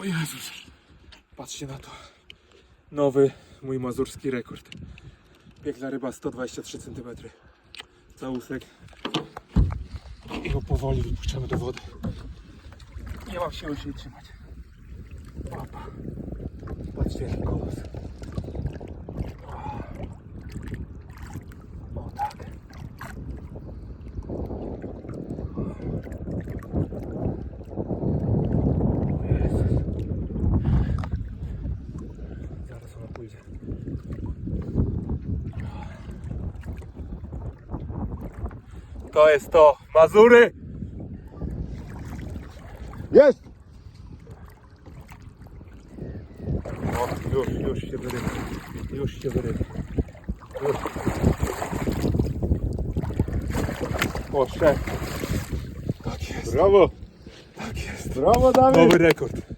O Jezus. Patrzcie na to. Nowy mój mazurski rekord. Piękna ryba 123 cm. Całusek. I go powoli wypuszczamy do wody. Nie mam siły się trzymać. Papa. Patrzcie jaki kolos. O tak. O Jezus. Zaraz ona pójdzie. To jest to. Mazury! Jest! O, już, już się wyrywa. Już się wyrywa. Już. O, szef. Tak jest, Brawo! tak jest. Brawo Dawid! Nowy rekord.